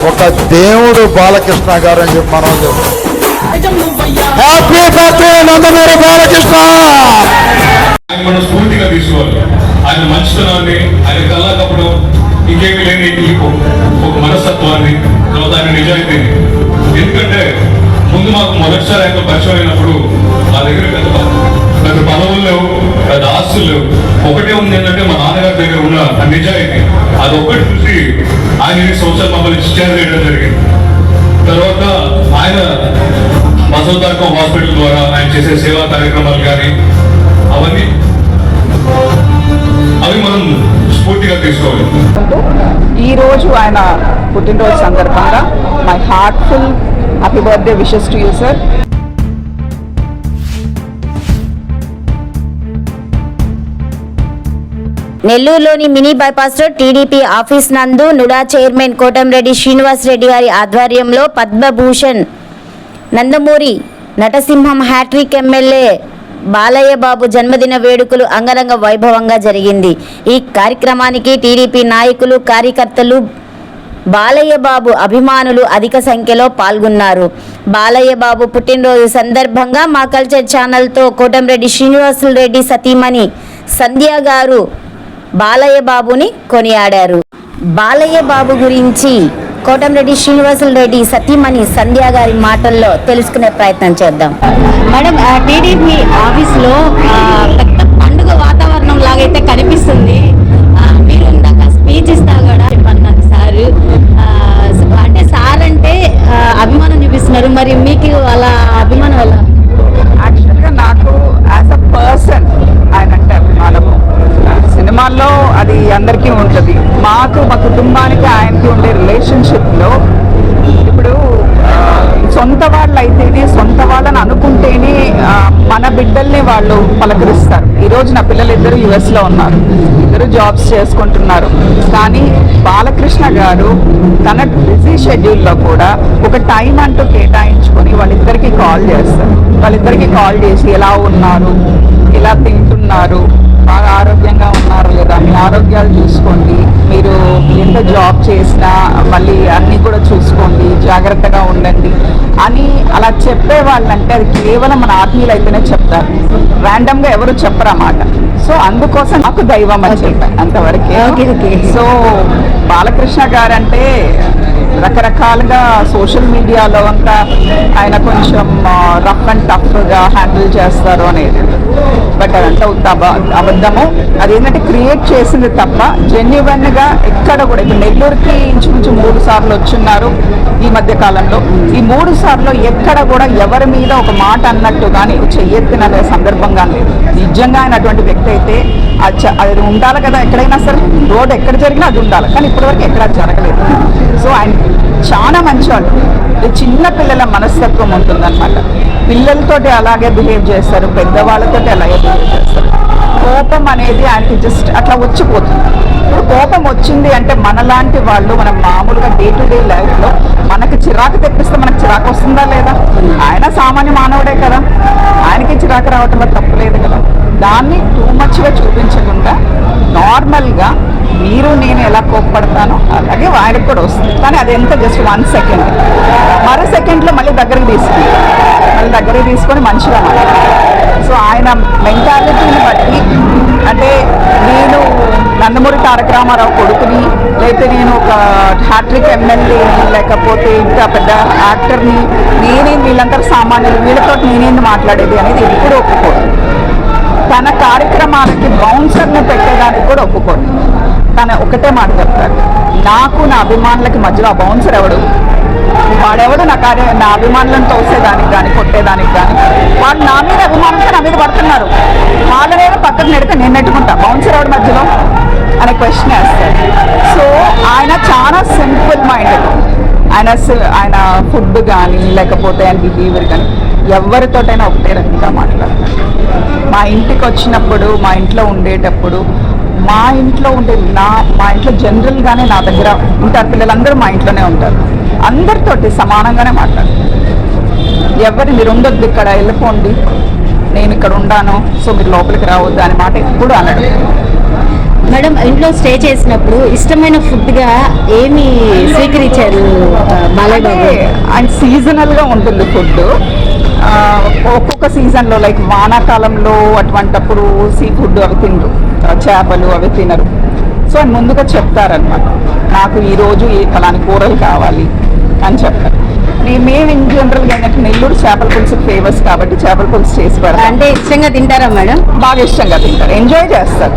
ఒక దేవుడు బాలకృష్ణ గారు అని చెప్పి మనం హ్యాపీ బర్త్డే నందమూరి బాలకృష్ణ! మనం స్ఫూర్తిగా తీసుకోవాలి. ఆయన మంచితనాన్ని ఆయన కళ్ళకప్పుడు ఇంకేమీ లేని ఒక- ఒక మనస్తత్వాన్ని తర్వాత ఆయన నిజాయితీని ఎందుకంటే ముందు మాకు మొదటిసారి ఆయన పరిచయం అయినప్పుడు మా దగ్గర పెద్ద నాకు పెద్ద పదవులు లేవు నాకు ఆస్తులు లేవు. ఒకటే ఉంది ఏంటంటే మా నాన్నగారి దగ్గర ఉన్న నిజాయితీ. అది ఒకటి చూసి ఆయన ఎన్ని సంవత్సరాలు మమ్మల్ని డిశ్చార్జ్ చేయడం జరిగింది. తర్వాత ఆయన మసోదార్కం హాస్పిటల్ ద్వారా ఆయన చేసే సేవా కార్యక్రమాలు కానీ అవన్నీ అవి మనం స్ఫూర్తిగా తీసుకోవాలి. ఈ రోజు ఆయన పుట్టినరోజు సందర్భంగా my heartful happy birthday wishes to you sir నెల్లూరులోని mini bypass road TDP office నందు నుడా చైర్మన్ కోటంరెడ్డి శ్రీనివాస్ రెడ్డి గారి ఆధ్వర్యంలో పద్మభూషణ్ నందమూరి నటసింహం హ్యాట్రిక్ ఎమ్మెల్యే బాలయ్య బాబు జన్మదిన వేడుకలు అంగరంగ వైభవంగా జరిగింది. ఈ కార్యక్రమానికి టీడీపీ నాయకులు కార్యకర్తలు బాలయ్య బాబు అభిమానులు అధిక సంఖ్యలో పాల్గొన్నారు. బాలయ్య బాబు పుట్టినరోజు సందర్భంగా మా కల్చర్ ఛానల్తో కోటంరెడ్డి శ్రీనివాసులు రెడ్డి సతీమణి సంధ్య గారు బాలయ్య బాబుని కొనియాడారు. బాలయ్య బాబు గురించి కోటంరెడ్డి శ్రీనివాసులు రెడ్డి సతీమణి సంధ్య గారి మాటల్లో తెలుసుకునే ప్రయత్నం చేద్దాం. మేడం టీడీపీ ఆఫీస్లో పెద్ద పండుగ వాతావరణం లాగైతే కనిపిస్తుంది. మీరు ఇందాక స్పీచ్ ఇస్తారు అందరికీ ఉంటుంది. మాకు మా కుటుంబానికి ఆయనకి ఉండే రిలేషన్షిప్లో ఇప్పుడు సొంత వాళ్ళు అయితేనే సొంత వాళ్ళని అనుకుంటేనే మన బిడ్డల్ని వాళ్ళు పలకరిస్తారు. ఈరోజు నా పిల్లలు ఇద్దరు యుఎస్లో ఉన్నారు. ఇద్దరు జాబ్స్ చేసుకుంటున్నారు. కానీ బాలకృష్ణ గారు తన బిజీ షెడ్యూల్లో కూడా ఒక టైం అంటూ కేటాయించుకొని వాళ్ళిద్దరికీ కాల్ చేస్తారు. వాళ్ళిద్దరికీ కాల్ చేసి ఎలా ఉన్నారు ఎలా తింటున్నారు బాగా ఆరోగ్యంగా ఉన్నారు లేదా మీ ఆరోగ్యాలు చూసుకోండి. మీరు ఎంత జాబ్ చేసినా మళ్ళీ అన్నీ కూడా చూసుకోండి జాగ్రత్తగా ఉండండి అని అలా చెప్పే వాళ్ళంటే అది కేవలం మన ఆత్మీయులు అయితేనే చెప్తారు ర్యాండమ్గా ఎవరు చెప్పరు అన్నమాట సో అందుకోసం నాకు దైవం అని చెప్పాను అంతవరకే. సో బాలకృష్ణ గారంటే రకరకాలుగా సోషల్ మీడియాలో అంతా ఆయన కొంచెం రఫ్ అండ్ టఫ్గా హ్యాండిల్ చేస్తారు అనేది. బట్ అదంతా ఉత్త అబ- అది ఏంటంటే క్రియేట్ చేసింది తప్ప జెన్యువన్గా ఎక్కడ కూడా ఇప్పుడు నెల్లూరుకి ఇంచుమించు మూడు సార్లు వచ్చున్నారు ఈ మధ్య కాలంలో. ఈ మూడు సార్లు ఎక్కడ కూడా ఎవరి మీద ఒక మాట అన్నట్టు కానీ చెయ్యెత్తిన సందర్భం కానీ లేదు నిజంగా ఆయన అటువంటి వ్యక్తి అయితే అది అది ఉండాలి కదా ఎక్కడైనా సరే. రోడ్ ఎక్కడ జరిగినా అది ఉండాలి. కానీ ఇప్పటివరకు ఎక్కడ జరగలేదు. సో ఆయన చాలా మంచివాళ్ళు ఇది చిన్న పిల్లల మనస్తత్వం ఉంటుందన్నమాట. పిల్లలతోటి అలాగే బిహేవ్ చేస్తారు పెద్దవాళ్ళతోటి అలాగే బిహేవ్ చేస్తారు. కోపం అనేది ఆయనకి జస్ట్ అట్లా వచ్చిపోతుంది. ఇప్పుడు కోపం వచ్చింది అంటే మనలాంటి వాళ్ళు మనం మామూలుగా డే టు డే లైఫ్లో మనకి చిరాకు తెప్పిస్తే మనకు చిరాకు వస్తుందా లేదా? ఆయన సామాన్య మానవుడే కదా. ఆయనకి చిరాకు రావటంలో తప్పులేదు కదా. దాన్ని టూ మచ్గా చూపించకుండా నార్మల్గా మీరు నేను ఎలా కోప్పడతానో అలాగే ఆయనకు కూడా వస్తుంది. కానీ అది ఎంత జస్ట్ వన్ సెకండ్ మరో సెకండ్లో మళ్ళీ దగ్గరికి తీసుకుని మళ్ళీ దగ్గరికి తీసుకొని మంచిగా సో ఆయన మెంటాలిటీని బట్టి అంటే నేను నందమూరి తారక రామారావు కొడుకుని లేకపోతే నేను ఒక హ్యాట్రిక్ ఎమ్మెల్యేని లేకపోతే ఇంకా పెద్ద యాక్టర్ని నేనే వీళ్ళందరూ సామాన్యులు వీళ్ళతో నేనేంది మాట్లాడేది అనేది ఎప్పుడు ఒప్పుకోడు తన కార్యక్రమాలకి బౌన్సర్ని పెట్టేదానికి కూడా ఒప్పుకోడు తన ఒకటే మాట చెప్తాడు నాకు నా అభిమానులకి మధ్యలో బౌన్సర్ ఎవడు? వాడెవడు నా కార్య నా అభిమానులను తోసేదానికి కానీ కొట్టేదానికి కానీ వాళ్ళు నా మీద అభిమానంతో నా మీద పడుతున్నారు. వాళ్ళనే పక్కకు నెడితే నేను నెట్టుకుంటా. బౌన్సర్ ఎవడు మధ్యలో? అనే క్వశ్చన్ వేస్తాడు సో ఆయన చాలా సింపుల్ మైండెడ్ ఆయన ఆయన ఫుడ్ కానీ లేకపోతే ఆయన బిహేవియర్ కానీ ఎవరితోటైనా ఒకటే రకంగా మాట్లాడతాడు. మా ఇంటికి వచ్చినప్పుడు మా ఇంట్లో ఉండేటప్పుడు మా ఇంట్లో ఉండే నా మా ఇంట్లో జనరల్గానే నా దగ్గర ఉంటారు పిల్లలందరూ మా ఇంట్లోనే ఉంటారు. అందరితోటి సమానంగానే మాట్లాడు ఎవరు మీరు ఉండొద్దు ఇక్కడ వెళ్ళిపోండి. నేను ఇక్కడ ఉండాను సో మీరు లోపలికి రావద్దు అనే మాట ఎప్పుడు అనడు. మేడం ఇంట్లో స్టే చేసినప్పుడు ఇష్టమైన ఫుడ్గా ఏమి స్వీకరించారు బాలయ్య అండ్ సీజనల్గా ఉంటుంది ఫుడ్ ఒక్కొక్క సీజన్లో లైక్ వానాకాలంలో అటువంటప్పుడు సీ ఫుడ్ అవి తినరు. చేపలు అవి తినరు. సో అని ముందుగా చెప్తారనమాట నాకు ఈరోజు ఈ ఫలాని కూరలు కావాలి అని చెప్తారు మేము ఇన్ జనరల్గా ఏంటంటే నెల్లూరు చేపల పులుసు ఫేమస్ కాబట్టి చేపల పులుసు చేసి పెడతాం. అంటే ఇష్టంగా తింటారా మేడం? బాగా ఇష్టంగా తింటారు. ఎంజాయ్ చేస్తారు.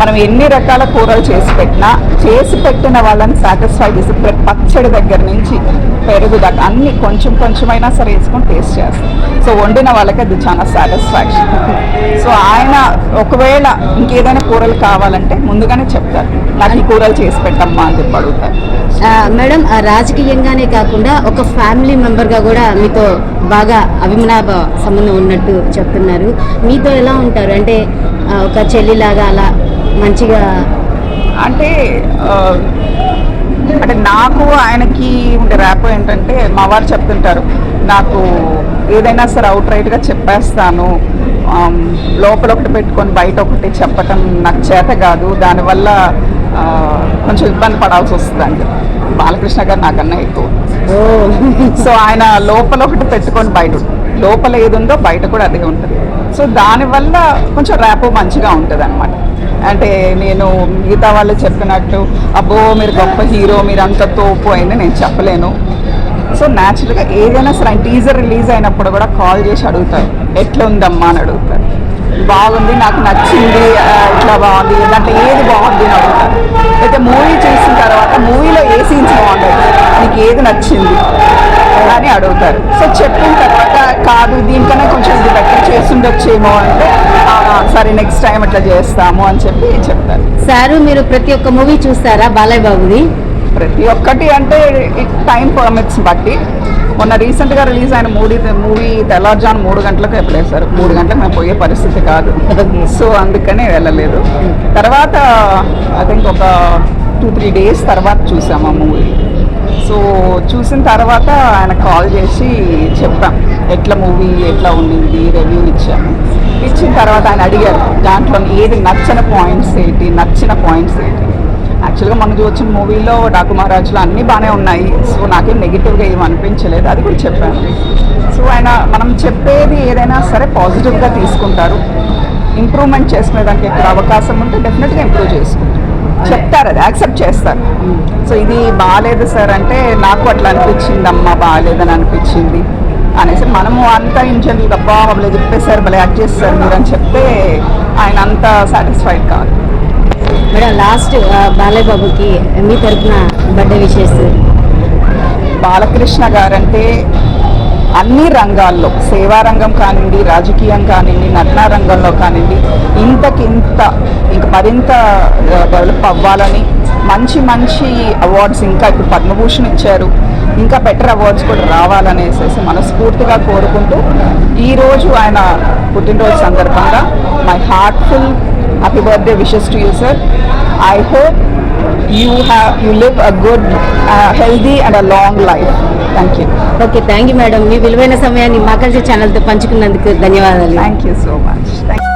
మనం ఎన్ని రకాల కూరలు చేసి పెట్టినా చేసి పెట్టిన వాళ్ళని సాటిస్ఫై చేసి పచ్చడి దగ్గర నుంచి పెరుగు దాకా అన్ని కొంచెం కొంచెమైనా సరే వేసుకొని టేస్ట్ చేస్తారు. సో వండిన వాళ్ళకి అది చాలా సాటిస్ఫాక్షన్ సో ఆయన ఒకవేళ ఇంకేదైనా కూరలు కావాలంటే ముందుగానే చెప్తారు. నాకు ఈ కూరలు చేసి పెట్టమ్మా అని చెప్పి అడుగుతారు. మేడం ఆ, రాజకీయంగానే కాకుండా ఒక ఫ్యామిలీ మెంబర్గా కూడా మీతో బాగా అభిమనాభ సంబంధం ఉన్నట్టు చెప్తున్నారు. మీతో ఎలా ఉంటారు? అంటే ఒక చెల్లిలాగా అలా మంచిగా అంటే అంటే నాకు ఆయనకి ఉండే ర్యాప్ ఏంటంటే మా వారు చెప్తుంటారు నాకు ఏదైనా సరే అవుట్ రైట్గా చెప్పేస్తాను లోపల ఒకటి పెట్టుకొని బయట ఒకటి చెప్పటం నాకు చేత కాదు. దానివల్ల కొంచెం ఇబ్బంది పడాల్సి వస్తుంది చెప్పి. బాలకృష్ణ గారు నాకన్నా ఎక్కువ. సో ఆయన లోపల ఒకటి పెట్టుకొని బయట. లోపల ఏది ఉందో బయట కూడా అదే ఉంటుంది. సో దానివల్ల కొంచెం ర్యాపో మంచిగా ఉంటుంది అనమాట అంటే నేను మిగతా వాళ్ళు చెప్పినట్టు అబ్బో మీరు గొప్ప హీరో మీరు అంత తోపు అయింది నేను చెప్పలేను. సో న్యాచురల్గా ఏదైనా సరే టీజర్ రిలీజ్ అయినప్పుడు కూడా కాల్ చేసి అడుగుతారు. ఎట్లా ఉందమ్మా అని అడుగుతారు. బాగుంది నాకు నచ్చింది ఇట్లా బాగుంది దాంట్లో ఏది బాగుంది అని అడుగుతారు. అయితే మూవీ చూసిన తర్వాత మూవీలో ఏ సీన్స్ బాగుంటాయి? నీకు ఏది నచ్చింది? అని అడుగుతారు. సో చెప్పిన తర్వాత కాదు దీనికన్నా కొంచెం ఇది బెటర్ చేస్తుండొచ్చేమో అంటే "ఆ, సరే నెక్స్ట్ టైం అట్లా చేస్తాము అని చెప్పి చెప్తారు. సారు మీరు ప్రతి ఒక్క మూవీ చూస్తారా బాలయ్య బాబుది? ప్రతి ఒక్కటి అంటే టైం పర్మిట్స్ బట్టి. మొన్న రీసెంట్గా రిలీజ్ అయిన మూవీ మూవీ తెల్లారుజాము మూడు గంటలకు వేశారు మూడు గంటలకు మేము పోయే పరిస్థితి కాదు. సో అందుకనే వెళ్ళలేదు. తర్వాత ఐ థింక్ ఒక టూ త్రీ డేస్ తర్వాత చూసాము ఆ మూవీ. సో చూసిన తర్వాత ఆయన కాల్ చేసి చెప్పాం ఎట్లా మూవీ ఎట్లా ఉండింది రివ్యూ ఇచ్చాము. ఇచ్చిన తర్వాత ఆయన అడిగారు దాంట్లో ఏది నచ్చని పాయింట్స్ ఏంటి నచ్చిన పాయింట్స్ ఏంటి? యాక్చువల్గా మనకు వచ్చిన మూవీలో డాకు మహారాజులు అన్నీ బాగానే ఉన్నాయి. సో నాకేం నెగిటివ్గా ఏం అనిపించలేదు. అది కూడా చెప్పాను. సో ఆయన మనం చెప్పేది ఏదైనా సరే పాజిటివ్గా తీసుకుంటారు. ఇంప్రూవ్మెంట్ చేసుకునే దానికి ఎక్కడ అవకాశం ఉంటే డెఫినెట్గా ఇంప్రూవ్ చేసుకుంటారు. చెప్తారు అది యాక్సెప్ట్ చేస్తారు. సో ఇది బాగాలేదు సార్ అంటే నాకు అట్లా అనిపించింది అమ్మ బాగాలేదని అనిపించింది అనేసి మనము అంతా ఇంజనీర్ అబ్బా భలే చెప్పేశారు భలే యాక్ట్ చేస్తారు మీరు అని చెప్తే ఆయన అంత సాటిస్ఫైడ్ కాదు. మేడం లాస్ట్ uh, బాలయ్య బాబుకి మీ తరఫున బర్త్డే విషెస్ బాలకృష్ణ గారంటే అన్ని రంగాల్లో సేవా రంగం కానివ్వండి రాజకీయం కానివ్వండి నటనా రంగంలో కానివ్వండి ఇంతకింత ఇంక మరింత డెవలప్ అవ్వాలని మంచి మంచి అవార్డ్స్ ఇంకా ఇప్పుడు పద్మభూషణ్ ఇచ్చారు. ఇంకా బెటర్ అవార్డ్స్ కూడా రావాలనేసి మనస్ఫూర్తిగా కోరుకుంటూ ఈరోజు ఆయన పుట్టినరోజు సందర్భంగా my heartful happy birthday wishes to you sir I hope you have you live a good uh, healthy and a long life thank you okay thank you madam మీ విలువైన సమయాన్ని మా కలిసి ఛానల్తో పంచుకున్నందుకు ధన్యవాదాలు thank you so much thank